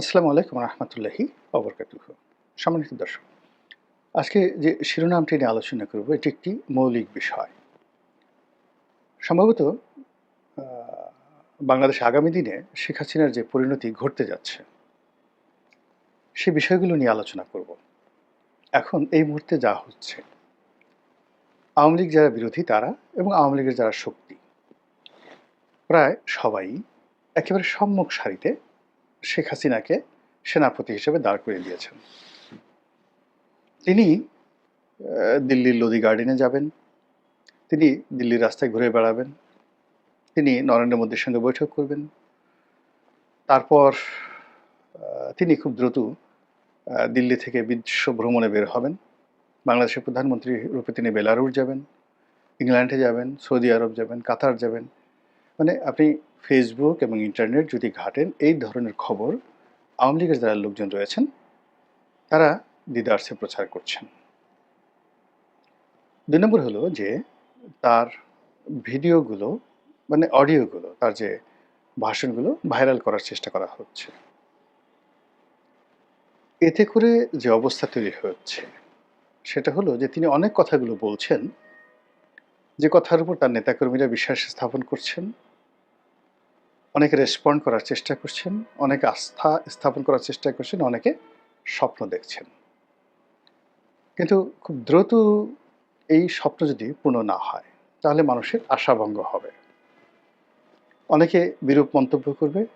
আসসালামু আলাইকুম রহমতুল্লাহি অবরকাতুহ। সম্মানিত দর্শক, আজকে যে শিরোনামটি নিয়ে আলোচনা করব, এটি একটি মৌলিক বিষয়। সম্ভবত বাংলাদেশে আগামী দিনে শেখ হাসিনার যে পরিণতি ঘটতে যাচ্ছে, সে বিষয়গুলো নিয়ে আলোচনা করব। এখন এই মুহূর্তে যা হচ্ছে, আওয়ামী লীগ যারা বিরোধী তারা এবং আওয়ামী লীগের যারা শক্তি, প্রায় সবাই একেবারে সম্মুখ সারিতে শেখ হাসিনাকে সেনাপতি হিসেবে দাঁড় করিয়ে দিয়েছেন। তিনি দিল্লির লোদি গার্ডেনে যাবেন, তিনি দিল্লির রাস্তায় ঘুরে বেড়াবেন, তিনি নরেন্দ্র মোদীর সঙ্গে বৈঠক করবেন। তারপর তিনি খুব দ্রুত দিল্লি থেকে বিশ্ব ভ্রমণে বের হবেন। বাংলাদেশের প্রধানমন্ত্রী রূপে তিনি বেলারুস যাবেন, ইংল্যান্ডে যাবেন, সৌদি আরব যাবেন, কাতার যাবেন। মানে আপনি ফেসবুক এবং ইন্টারনেট যদি ঘাটেন, এই ধরনের খবর আওয়ামী লীগের যারা লোকজন রয়েছেন, তারা দিদার্সে প্রচার করছেন। দুই নম্বর হলো যে, তার ভিডিওগুলো মানে অডিওগুলো, তার যে ভাষণগুলো ভাইরাল করার চেষ্টা করা হচ্ছে। এতে করে যে অবস্থা তৈরি হচ্ছে, সেটা হলো যে তিনি অনেক কথাগুলো বলছেন, যে কথার উপর তার নেতাকর্মীরা বিশ্বাস স্থাপন করছেন অনেকে রেসপন্ড করার চেষ্টা করছেন, অনেকে আস্থা স্থাপন করার চেষ্টা করছেন, অনেকে স্বপ্ন দেখছেন। কিন্তু খুব দ্রুত এই স্বপ্ন যদি পূর্ণ না হয়, তাহলে মানুষের আশাভঙ্গ হবে। অনেকে বিরূপ মন্তব্য করবে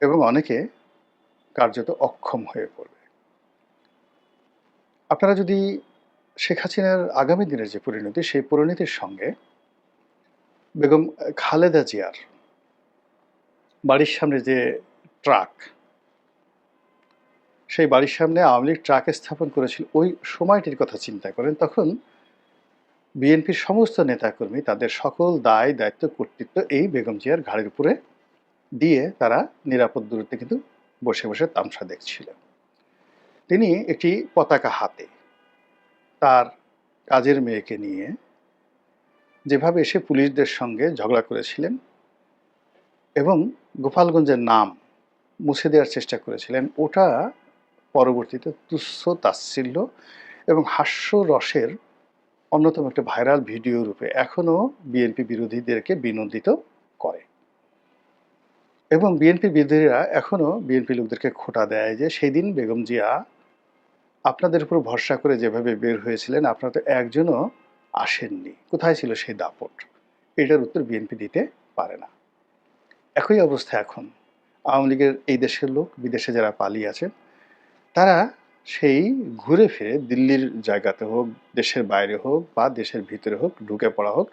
এবং অনেকে কার্যত অক্ষম হয়ে পড়বে। আপনারা যদি শেখ হাসিনার আগামী দিনের যে পরিণতি, সেই পরিণতির সঙ্গে বেগম খালেদা জিয়ার বাড়ির সামনে যে ট্রাক, সেই বাড়ির সামনে আওয়ামী লীগ ট্রাক স্থাপন করেছিল, ওই সময়টির কথা চিন্তা করেন, তখন বিএনপির সমস্ত নেতাকর্মী তাদের সকল দায়, দায়িত্ব, কর্তৃত্ব এই বেগম জিয়ার ঘাড়ের উপরে দিয়ে তারা নিরাপদ দূরত্বে কিন্তু বসে বসে তামসা দেখছিল। তিনি একটি পতাকা হাতে তার কাজের মেয়েকে নিয়ে যেভাবে এসে পুলিশদের সঙ্গে ঝগড়া করেছিলেন এবং গোপালগঞ্জের নাম মুছে দেওয়ার চেষ্টা করেছিলেন। ওটা পরবর্তীতে তুচ্ছ তাচ্ছিল্য এবং হাস্য রসের অন্যতম একটা ভাইরাল ভিডিও রূপে এখনও বিএনপি বিরোধীদেরকে বিনোদিত করে। এবং বিএনপি বিরোধীরা এখনও বিএনপি লোকদেরকে খোটা দেয় যে সেই দিন বেগম জিয়া আপনাদের উপর ভরসা করে যেভাবে বের হয়েছিলেন, আপনারা তো একজনও আসেননি। কোথায় ছিল সেই দাপট? এটার উত্তর বিএনপি দিতে পারে না। একই অবস্থা এখন। আওয়ামী লীগের এই দেশের লোক, বিদেশে যারা পালিয়ে আছেন তারা সেই ঘুরে ফিরে দিল্লির জায়গাতে হোক, দেশের বাইরে হোক বা দেশের ভিতরে হোক, ঢুকে পড়া হোক,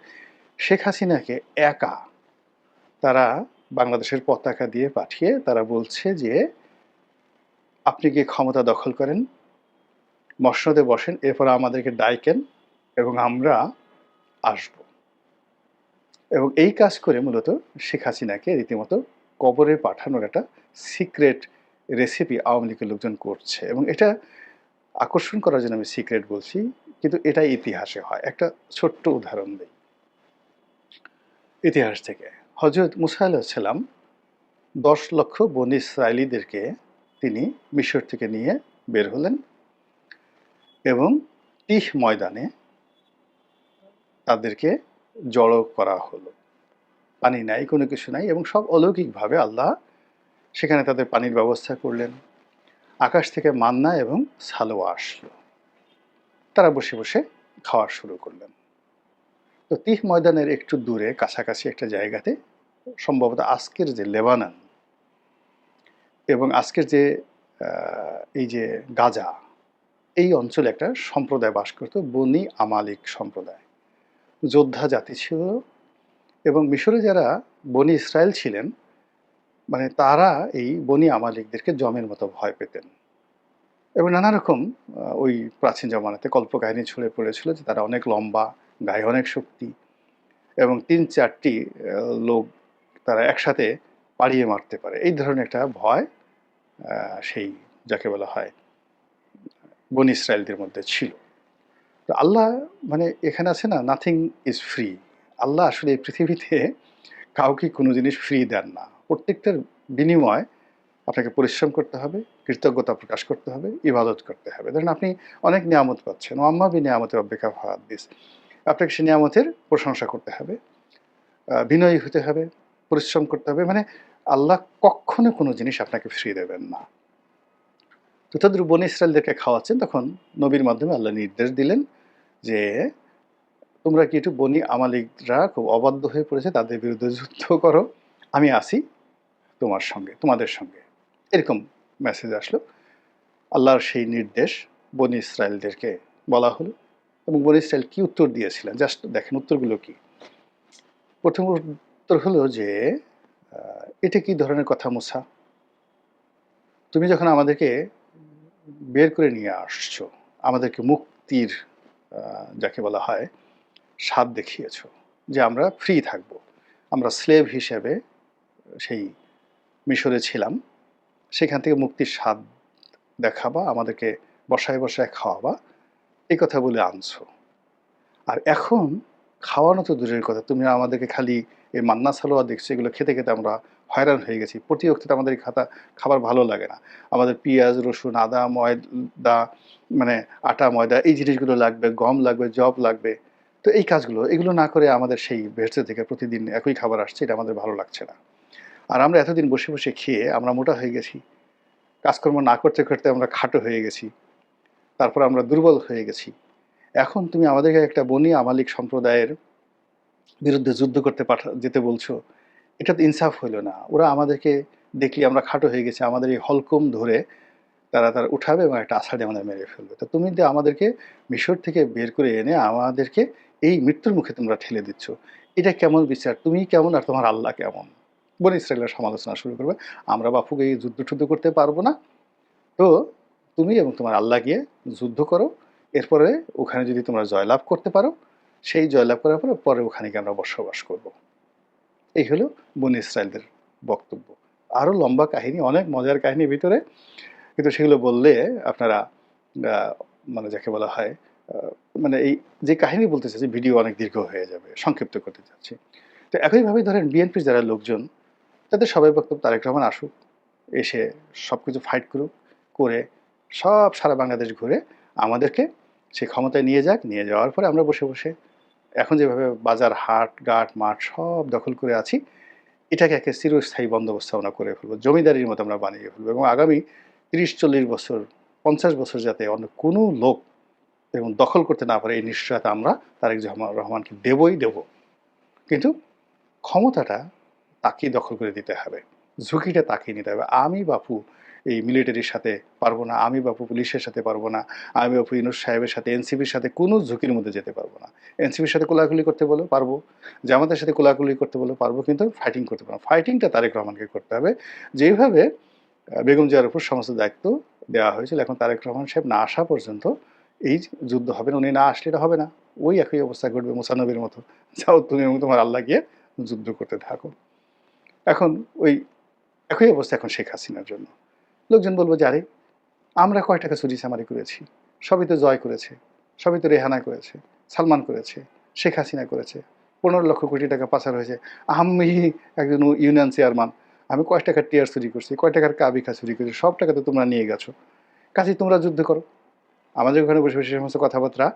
শেখ হাসিনাকে একা তারা বাংলাদেশের পতাকা দিয়ে পাঠিয়ে তারা বলছে যে, আপনি গিয়ে ক্ষমতা দখল করেন? মসনদে বসেন, এরপর আমাদেরকে ডাইকেন এবং আমরা আসব। এবং এই কাজ করে মূলত শেখ হাসিনাকে রীতিমতো কবরে পাঠানোর একটা সিক্রেট রেসিপি আওয়ামী লীগের লোকজন করছে। এবং এটা আকর্ষণ করার জন্য আমি সিক্রেট বলছি, কিন্তু এটা ইতিহাসে হয়। একটা ছোট্ট উদাহরণ দিই। ইতিহাস থেকে। হজরত মুসা আলাহিসাল্লাম দশ লক্ষ বনি ইসরায়েলিদেরকে তিনি মিশর থেকে নিয়ে বের হলেন এবং তিহ ময়দানে তাদেরকে জড়ো করা হলো। পানি নাই, কোনো কিছু নাই এবং সব অলৌকিকভাবে আল্লাহ সেখানে তাদের পানির ব্যবস্থা করলেন। আকাশ থেকে মান্না এবং সালোয়া আসলো। তারা বসে বসে খাওয়া শুরু করলেন। তো তিহ ময়দানের একটু দূরে, কাছাকাছি একটা জায়গাতে সম্ভবত আজকের যে লেবানন এবং আজকের যে এই যে গাজা, এই অঞ্চলে একটা সম্প্রদায় বাস করত, বনি আমালিক সম্প্রদায়। যোদ্ধা জাতি ছিল এবং মিশরে যারা বনি ইসরায়েল ছিলেন মানে তারা এই বনি আমালিকদেরকে জমের মতো ভয় পেতেন। এবং নানা রকম ওই প্রাচীন জমানাতে কল্পকাহিনী ছড়ে পড়েছিল যে তারা অনেক লম্বা, গায়ে অনেক শক্তি এবং তিন চারটি লোক তারা একসাথে পাড়িয়ে মারতে পারে। এই ধরনের একটা ভয় সেই, যাকে বলা হয় বন ইসরায়েলদের মধ্যে ছিল। তো আল্লাহ মানে এখানে আছে না নাথিং ইজ ফ্রি আল্লাহ আসলে এই পৃথিবীতে কাউকে কোনো জিনিস ফ্রি দেন না। প্রত্যেকটার বিনিময় আপনাকে পরিশ্রম করতে হবে, কৃতজ্ঞতা প্রকাশ করতে হবে, ইবাদত করতে হবে। ধরেন আপনি অনেক নিয়ামত পাচ্ছেন। ও আম্মা বি নিয়ামতের অব্যেকা দিস আপনাকে সে নিয়ামতের প্রশংসা করতে হবে বিনয়ী হতে হবে, পরিশ্রম করতে হবে। মানে আল্লাহ কখনো কোনো জিনিস আপনাকে ফ্রি দেবেন না। তো তাদের বন ইসরায়েলদেরকে খাওয়াচ্ছেন, তখন নবীর মাধ্যমে আল্লাহ নির্দেশ দিলেন যে তোমরা কি একটু বনি আমালিকরা খুব অবাধ্য হয়ে পড়েছে, তাদের বিরুদ্ধে যুদ্ধ করো। আমি আসি তোমার সঙ্গে, তোমাদের সঙ্গে। এরকম মেসেজ আসলো। আল্লাহর সেই নির্দেশ বনি ইসরায়েলদেরকে বলা হলো এবং বনি ইসরায়েল কী উত্তর দিয়েছিলেন? জাস্ট দেখেন উত্তরগুলো কি। প্রথম উত্তর হলো যে এটা কি ধরনের কথা মুসা? তুমি যখন আমাদেরকে বের করে নিয়ে আসছো, আমাদেরকে মুক্তির যাকে বলা হয়, স্বাদ দেখিয়েছ যে আমরা ফ্রি থাকব। আমরা স্লেভ হিসেবে সেই মিশরে ছিলাম। সেখান থেকে মুক্তির স্বাদ দেখাবা, আমাদেরকে বসায় বসায় খাওয়াবা এই কথা বলে আনছো। আর এখন খাওয়ানো তো দূরের কথা, তুমি আমাদেরকে খালি এই মান্না সালোয়া দেখছ, এগুলো খেতে খেতে আমরা হয়রান হয়ে গেছি। প্রতি অক্তিতে আমাদের খাতা খাবার ভালো লাগে না। আমাদের পেঁয়াজ, রসুন, আদা, ময়দা মানে আটা, ময়দা এই জিনিসগুলো লাগবে, গম লাগবে জব লাগবে। তো এই কাজগুলো, এগুলো না করে আমাদের সেই ভেস্টে থেকে প্রতিদিন একই খাবার আসছে, এটা আমাদের ভালো লাগছে না। আর আমরা এতদিন বসে বসে খেয়ে আমরা মোটা হয়ে গেছি। কাজকর্ম না করতে করতে আমরা খাটো হয়ে গেছি। তারপর আমরা দুর্বল হয়ে গেছি। এখন তুমি আমাদেরকে একটা বনি আমালিক সম্প্রদায়ের বিরুদ্ধে যুদ্ধ করতে পাঠা, যেতে বলছো, এটা তো ইনসাফ হইল না। ওরা আমাদেরকে দেখলি আমরা খাটো হয়ে গেছি, আমাদের এই হলকম ধরে তারা তারা উঠাবে এবং একটা আষাঢ়ে আমাদের মেরে ফেলবে। তো তুমি যে আমাদেরকে মিশর থেকে বের করে এনে আমাদেরকে এই মৃত্যুর মুখে তোমরা ঠেলে দিচ্ছ, এটা কেমন বিচার? তুমি কেমন আর তোমার আল্লাহ কেমন? বন ইসরায়েলের সমালোচনা শুরু করবে, আমরা বাপুকে এই যুদ্ধ টুদ্ধ করতে পারব না। তো তুমি এবং তোমার আল্লাহ গিয়ে যুদ্ধ করো, এরপরে ওখানে যদি তোমরা জয়লাভ করতে পারো, সেই জয়লাভ করার পরে পরে ওখানে গিয়ে আমরা বসবাস করব। এই হলো বন ইসরায়েলদের বক্তব্য। আরও লম্বা কাহিনী, অনেক মজার কাহিনীর ভিতরে কিন্তু সেগুলো বললে আপনারা মানে যাকে বলা হয় মানে এই যে কাহিনী বলতে চাচ্ছি, ভিডিও অনেক দীর্ঘ হয়ে যাবে, সংক্ষিপ্ত করতে চাচ্ছি। তো একইভাবে ধরেন বিএনপির যারা লোকজন, তাদের সবাই বক্তব্য তারেক রহমান আসুক, এসে সব কিছু ফাইট করুক, করে সব সারা বাংলাদেশ ঘুরে আমাদেরকে সে ক্ষমতায় নিয়ে যাক, নিয়ে যাওয়ার পরে আমরা বসে বসে এখন যেভাবে বাজার হাট, ঘাট, মাঠ সব দখল করে আছি, এটাকে একে চিরস্থায়ী বন্দোবস্ত আমরা করে ফেলব, জমিদারির মতো আমরা বানিয়ে ফেলব এবং আগামী তিরিশ চল্লিশ বছর, পঞ্চাশ বছর যাতে অন্য কোনো লোক এবং দখল করতে না পারে, এই নিশ্চয়তা আমরা তারেক রহমান রহমানকে দেবই দেব। কিন্তু ক্ষমতাটা তাকেই দখল করে দিতে হবে, ঝুঁকিটা তাকেই নিতে হবে। আমি বাপু এই মিলিটারির সাথে পারব না, আমি বাপু পুলিশের সাথে পারব না, আমি বাপু ইনুস সাহেবের সাথে, এনসিপির সাথে কোনো ঝুঁকির মধ্যে যেতে পারব না। এনসিপির সাথে কোলাকুলি করতে বলো, পারব। জামাতের সাথে কোলাকুলি করতে বলো, পারব। কিন্তু ফাইটিং করতে পারব ফাইটিংটা তারেক রহমানকে করতে হবে। যেভাবে বেগম জিয়ার উপর সমস্ত দায়িত্ব দেওয়া হয়েছিল। এখন তারেক রহমান সাহেব না আসা পর্যন্ত এই যুদ্ধ হবে না, উনি না আসলে এটা হবে না। ওই একই অবস্থা ঘটবে মুসানবীর মতো যাও তুমি এবং তোমার আল্লাহ গিয়ে যুদ্ধ করতে থাকো। এখন ওই একই অবস্থা এখন শেখ হাসিনার জন্য। লোকজন বলব যে, আরে, আমরা কয় টাকা চুরি চামারি করেছি? সবই তো জয় করেছে, সবই তো রেহানা করেছে, সালমান করেছে, শেখ হাসিনা করেছে। পনেরো লক্ষ কোটি টাকা পাচার হয়েছে। আমি একজন ইউনিয়ন চেয়ারম্যান আমি কয় টাকার টিয়ার চুরি করছি কয় টাকার কাবিখা চুরি করছি, সব টাকা তো তোমরা নিয়ে গেছো। কাজে তোমরা যুদ্ধ করো। আমাদের ওখানে বসে বসে সমস্ত কথাবার্তা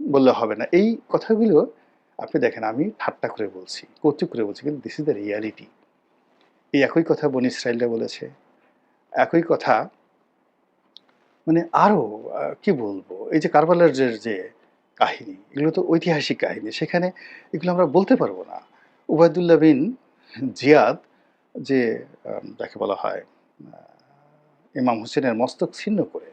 বললে হবে না। এই কথাগুলো আপনি দেখেন, আমি ঠাট্টা করে বলছি, কৌতুক করে বলছি, কিন্তু দিস ইজ দ্য রিয়ালিটি এই একই কথা বন ইসরায়েলরা বলেছে। একই কথা মানে আরও কি বলব? এই যে কারবালার যে যে কাহিনী, এগুলো তো ঐতিহাসিক কাহিনী। সেখানে এগুলো আমরা বলতে পারব না। উবায়দুল্লাহ বিন জিয়াদ যে যাকে বলা হয় ইমাম হোসেনের মস্তক ছিন্ন করে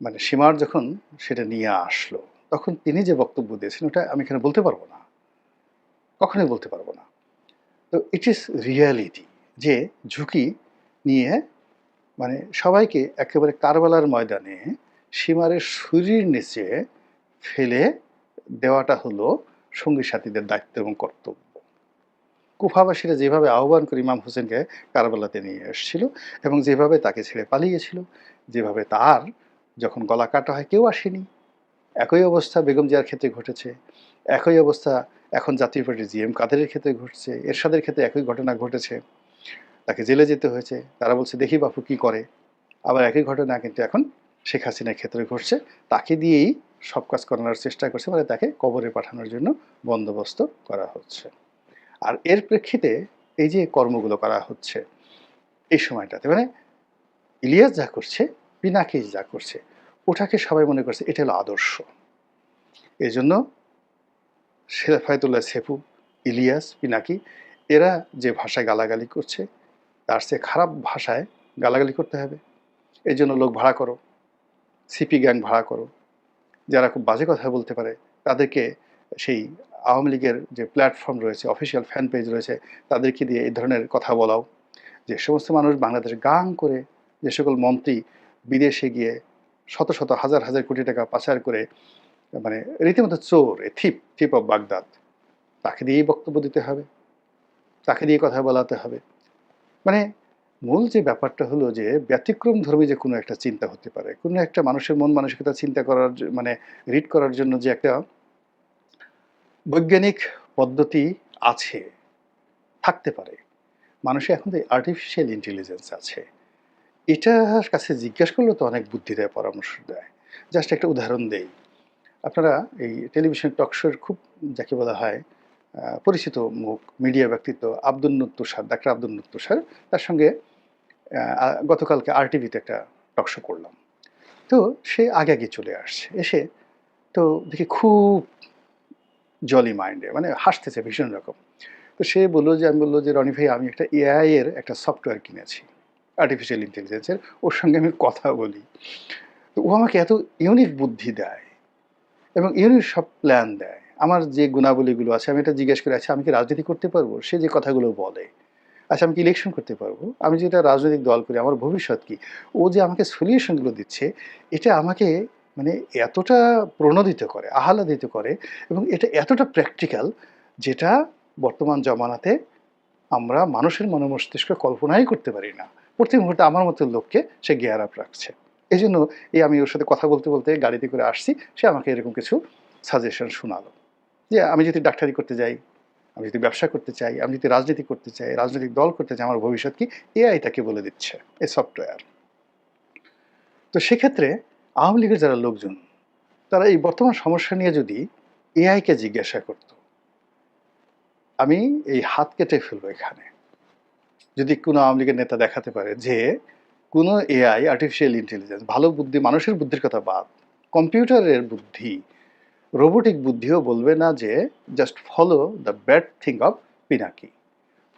মানে সীমার যখন সেটা নিয়ে আসলো, তখন তিনি যে বক্তব্য দিয়েছেন, ওটা আমি এখানে বলতে পারব না। কখনোই বলতে পারব না। তো ইট ইজ রিয়ালিটি যে ঝুঁকি নিয়ে মানে সবাইকে একেবারে কারবালার ময়দানে সীমারের শরীর নিচে ফেলে দেওয়াটা হলো সঙ্গী সাথীদের দায়িত্ব এবং কর্তব্য। কুফাবাসীরা যেভাবে আহ্বান করে ইমাম হোসেনকে কারবালাতে নিয়ে এসেছিল এবং যেভাবে তাকে ছেড়ে পালিয়েছিল, যেভাবে তার যখন গলা কাটা হয় কেউ আসেনি। একই অবস্থা বেগম জিয়ার ক্ষেত্রে ঘটেছে, একই অবস্থা এখন জাতীয় পার্টির জিএম কাদেরের ক্ষেত্রে ঘটছে, এরশাদের ক্ষেত্রে একই ঘটনা ঘটেছে। তাকে জেলে যেতে হয়েছে, তারা বলছে, দেখি বাপু কি করে। আবার একই ঘটনা কিন্তু এখন শেখ হাসিনার ক্ষেত্রে ঘটছে। তাকে দিয়েই সব কাজ করানোর চেষ্টা করছে মানে তাকে কবরে পাঠানোর জন্য বন্দোবস্ত করা হচ্ছে। আর এর প্রেক্ষিতে এই যে কর্মগুলো করা হচ্ছে এই সময়টাতে মানে ইলিয়াস যা করছে পিনাকি যা করছে, ওটাকে সবাই মনে করছে এটা হলো আদর্শ। এই জন্য শেফায়তুল্লাহ সেফু, ইলিয়াস, পিনাকি, এরা যে ভাষায় গালাগালি করছে, তার সে খারাপ ভাষায় গালাগালি করতে হবে। এই জন্য লোক ভাড়া করো, সিপি গ্যাং ভাড়া করো। যারা খুব বাজে কথা বলতে পারে, তাদেরকে সেই আওয়ামী লীগের যে প্ল্যাটফর্ম রয়েছে অফিসিয়াল ফ্যান পেজ রয়েছে, তাদেরকে দিয়ে এই ধরনের কথা বলাও, যে সমস্ত মানুষ বাংলাদেশে গাং করে, যে সকল মন্ত্রী বিদেশে গিয়ে শত শত হাজার হাজার কোটি টাকা পাচার করে মানে রীতিমতো চোর, এ থিপ থিপ অফ বাগদাদ তাকে দিয়েই বক্তব্য দিতে হবে, তাকে দিয়ে কথা বলাতে হবে। মানে মূল যে ব্যাপারটা হলো যে ব্যতিক্রম ধর্মী যে কোনো একটা চিন্তা হতে পারে, কোনো একটা মানুষের মন মানসিকতা চিন্তা করার মানে রিড করার জন্য যে একটা বৈজ্ঞানিক পদ্ধতি আছে, থাকতে পারে। মানুষের এখন তো আর্টিফিশিয়াল ইন্টেলিজেন্স আছে। এটার কাছে জিজ্ঞেস করলে তো অনেক বুদ্ধি দেয় পরামর্শ দেয়। জাস্ট একটা উদাহরণ দেই। আপনারা এই টেলিভিশন টকশোর খুব যাকে বলা হয় পরিচিত মুখ মিডিয়া ব্যক্তিত্ব আব্দুল তুষার ডাক্তার আব্দুল তুষার তার সঙ্গে গতকালকে আর টিভিতে একটা টকশো করলাম। তো সে আগে আগে চলে আসছে। এসে তো দেখি খুব জলি মাইন্ডে মানে হাসতেছে ভীষণ রকম। তো সে বলল যে, আমি বলল যে, রনি ভাই, আমি একটা এআই এর একটা সফটওয়্যার কিনেছি আর্টিফিশিয়াল ইন্টেলিজেন্সের ওর সঙ্গে আমি কথা বলি। তো ও আমাকে এত ইউনিক বুদ্ধি দেয় এবং ইউনিক সব প্ল্যান দেয়। আমার যে গুণাবলীগুলো আছে, আমি এটা জিজ্ঞেস করে আচ্ছা আমি কি রাজনীতি করতে পারব? সে যে কথাগুলো বলে আচ্ছা আমি কি ইলেকশন করতে পারব? আমি যেটা রাজনৈতিক দল করি, আমার ভবিষ্যৎ কি? ও যে আমাকে সলিউশনগুলো দিচ্ছে, এটা আমাকে মানে এতটা প্রণোদিত করে, আহ্লাদিত করে এবং এটা এতটা প্র্যাকটিক্যাল যেটা বর্তমান জমানাতে আমরা মানুষের মনোমস্তিষ্ক কল্পনাই করতে পারি না। প্রতি মুহূর্তে আমার মতো লোককে সে গেয়ার আপ রাখছে। এই জন্য এই আমি ওর সাথে কথা বলতে বলতে গাড়িতে করে আসছি, সে আমাকে এরকম কিছু সাজেশন শোনালো। যে আমি যদি ডাক্তারি করতে যাই, আমি যদি ব্যবসা করতে চাই, আমি যদি রাজনীতি করতে চাই, রাজনৈতিক দল করতে চাই, আমার ভবিষ্যৎ কি? এআই তাকে বলে দিচ্ছে এই সফটওয়্যার তো সেক্ষেত্রে আওয়ামী লীগের যারা লোকজন, তারা এই বর্তমান সমস্যা নিয়ে যদি এআইকে জিজ্ঞাসা করত, আমি এই হাত কেটে ফেলব এখানে। যদি কোনো আওয়ামী লীগের নেতা দেখাতে পারে যে কোনো এআই আর্টিফিশিয়াল ইন্টেলিজেন্স ভালো বুদ্ধি, মানুষের বুদ্ধির কথা বাদ, কম্পিউটারের বুদ্ধি, রোবোটিক বুদ্ধিও বলবে না যে just follow the bad thing of Pinaki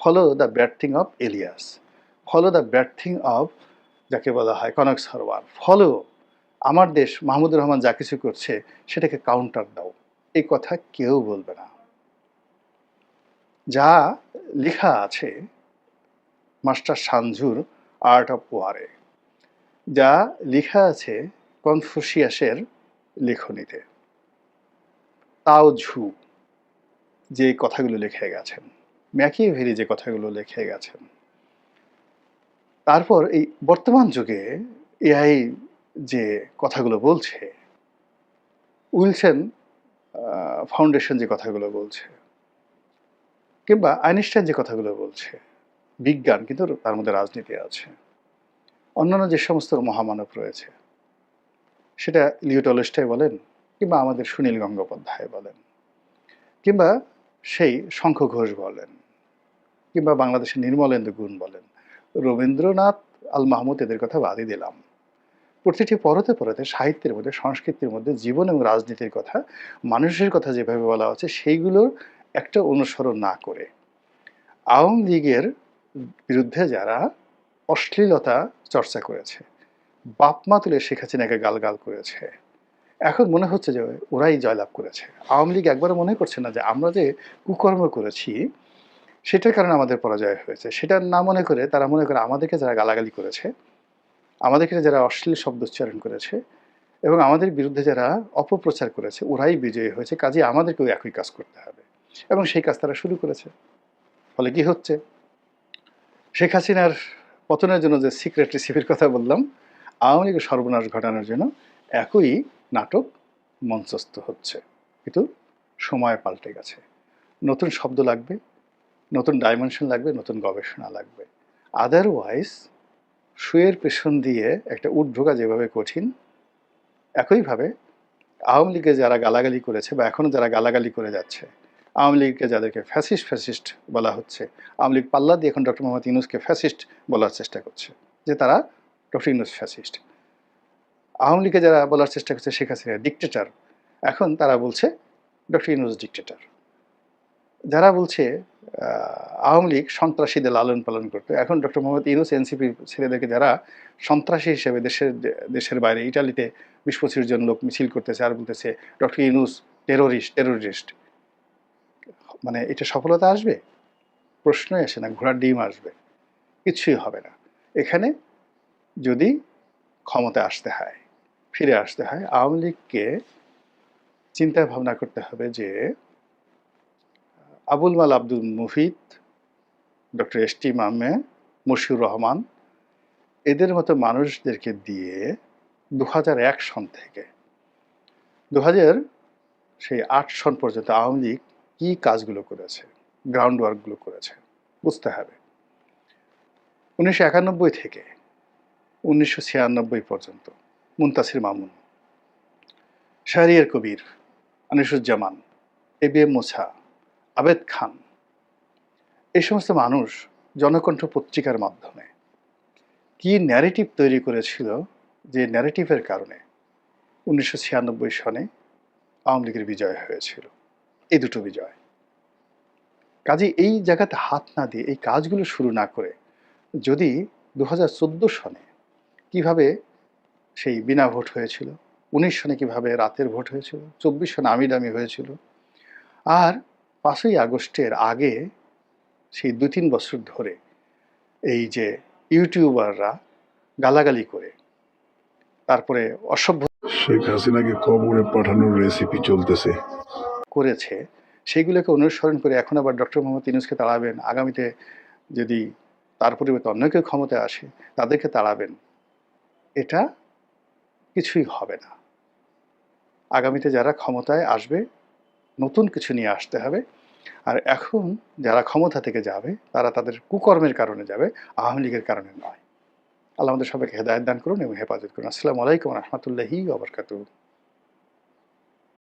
follow the bad thing of Elias follow the bad thing of যাকে বলা হয় কনক সরওয়ার ফলো আমার দেশ মাহমুদুর রহমান যা কিছু করছে, সেটাকে কাউন্টার দাও। এই কথা কেউ বলবে না। যা লেখা আছে, মাস্টার সানজুর আর্ট অফ ওয়ারে, যা লেখা আছে কনফুসিয়াসের লেখনীতে। তাও ঝু, যে কথাগুলো লিখে গেছেন। ম্যাকিয়েভেরি যে কথাগুলো লিখে গেছেন। তারপর এই বর্তমান যুগে এআই যে কথাগুলো বলছে, উইলসন ফাউন্ডেশন যে কথাগুলো বলছে, কিংবা আইনস্টাইন যে কথাগুলো বলছে, বিজ্ঞান কিন্তু তার মধ্যে রাজনীতি আছে। অন্যান্য যে সমস্ত মহামানব রয়েছে, সেটা লিওটলস্টাই বলেন, কিংবা আমাদের সুনীল গঙ্গোপাধ্যায় বলেন, কিংবা সেই শঙ্খ ঘোষ বলেন, কিংবা বাংলাদেশের নির্মলেন্দু গুণ বলেন, রবীন্দ্রনাথ আল মাহমুদ এদের কথা বাদই দিলাম। প্রতিটি পরতে পরতে সাহিত্যের মধ্যে, সংস্কৃতির মধ্যে, জীবন এবং রাজনীতির কথা, মানুষের কথা যেভাবে বলা হচ্ছে, সেইগুলোর একটা অনুসরণ না করে আওয়ামী লীগের বিরুদ্ধে যারা অশ্লীলতা চর্চা করেছে বাপমা তুলে শেখ হাসিনাকে গালগাল করেছে, এখন মনে হচ্ছে যে ওরাই জয়লাভ করেছে। আওয়ামী লীগ একবারও মনে করছে না যে আমরা যে কুকর্ম করেছি, সেটার কারণে আমাদের পরাজয় হয়েছে। সেটা না মনে করে, তারা মনে করে আমাদেরকে যারা গালাগালি করেছে আমাদেরকে যারা অশ্লীল শব্দ উচ্চারণ করেছে এবং আমাদের বিরুদ্ধে যারা অপপ্রচার করেছে, ওরাই বিজয়ী হয়েছে। কাজে আমাদেরকেও একই কাজ করতে হবে। এবং সেই কাজ তারা শুরু করেছে। ফলে কি হচ্ছে? শেখ হাসিনার পতনের জন্য যে সিক্রেট রেসিপির কথা বললাম, আওয়ামী লীগের সর্বনাশ ঘটানোর জন্য একই নাটক মঞ্চস্থ হচ্ছে। কিন্তু সময় পাল্টে গেছে। নতুন শব্দ লাগবে, নতুন ডাইমেনশন লাগবে, নতুন গবেষণা লাগবে। আদারওয়াইজ শুয়ের পেছন দিয়ে একটা উট ঢোকা যেভাবে কঠিন, একইভাবে আওয়ামী লীগে যারা গালাগালি করেছে বা এখনও যারা গালাগালি করে যাচ্ছে, আওয়ামী লীগকে যাদেরকে ফ্যাসিস্ট ফ্যাসিস্ট বলা হচ্ছে, আওয়ামী লীগ পাল্লা দিয়ে এখন ডক্টর মোহাম্মদ ইউনুসকে ফ্যাসিস্ট বলার চেষ্টা করছে, যে তারা ডক্টর ইউনুস ফ্যাসিস্ট আওয়ামী লীগে যারা বলার চেষ্টা করছে শেখ হাসিনা ডিকটেটার এখন তারা বলছে ডক্টর ইউনুস ডিকটেটার যারা বলছে আওয়ামী লীগ সন্ত্রাসীদের লালন পালন করতো। এখন ডক্টর মোহাম্মদ ইউনুস এনসিপি ছেলেদেরকে যারা সন্ত্রাসী হিসেবে দেশের দেশের বাইরে, ইটালিতে বিশ পঁচিশ জন লোক মিছিল করতেছে আর বলতেছে, ডক্টর ইউনুস টেরোরিস্ট টেরোরিস্ট মানে এটা সফলতা আসবে? প্রশ্নই আসে না, ঘোড়ার ডিম আসবে। কিছুই হবে না। এখানে যদি ক্ষমতায় আসতে হয়, ফিরে আসতে হয়, আওয়ামী লীগকে চিন্তা ভাবনা করতে হবে যে Abul Mal Abdul Mufid, doctor S T মামে, Moshiur Rahman, এদের মতো মানুষদেরকে দিয়ে দু এক সন থেকে দু হাজার সেই আট সন পর্যন্ত আওয়ামী লীগ কী কাজগুলো করেছে গ্রাউন্ড ওয়ার্কগুলো করেছে, বুঝতে হবে। উনিশশো একানব্বই থেকে উনিশশো ছিয়ানব্বই পর্যন্ত, Muntasir Mamun, Shahriar Kabir, Anisuzzaman, A B M Musa Abed Khan. এই সমস্ত মানুষ জনকণ্ঠ পত্রিকার মাধ্যমে কি ন্যারেটিভ তৈরি করেছিল যে ন্যারেটিভের কারণে উনিশশো ছিয়ানব্বই সনে আওয়ামী লীগের বিজয় হয়েছিল? এই দুটো বিজয়। কাজে এই জায়গাতে হাত না দিয়ে, এই কাজগুলো শুরু না করে যদি দু হাজার চোদ্দ সনে কীভাবে সেই বিনা ভোট হয়েছিল? উনিশ সনে কীভাবে রাতের ভোট হয়েছিল? চব্বিশ সনে আমি দামি হয়েছিল? আর পাঁচই আগস্টের আগে সেই দু তিন বছর ধরে এই যে ইউটিউবাররা গালাগালি করে। তারপরে অসভ্য শেখ হাসিনাকে কবরে পাঠানোর রেসিপি চলতেছে। করেছে। সেইগুলোকে অনুসরণ করে এখন আবার ডক্টর মোহাম্মদ ইউনুসকে তাড়াবেন। আগামীতে যদি তার পরিবর্তে অন্য কেউ ক্ষমতায় আসে তাদেরকে তাড়াবেন। এটা কিছুই হবে না। আগামীতে যারা ক্ষমতায় আসবে নতুন কিছু নিয়ে আসতে হবে। আর এখন যারা ক্ষমতা থেকে যাবে, তারা তাদের কুকর্মের কারণে যাবে, আওয়ামী লীগের কারণে নয়। আল্লাহ আমাদের সবাইকে হেদায়ত দান করুন এবং হেফাজত করুন। আসসালামু আলাইকুম রহমতুল্লাহি ওবরকাতুহ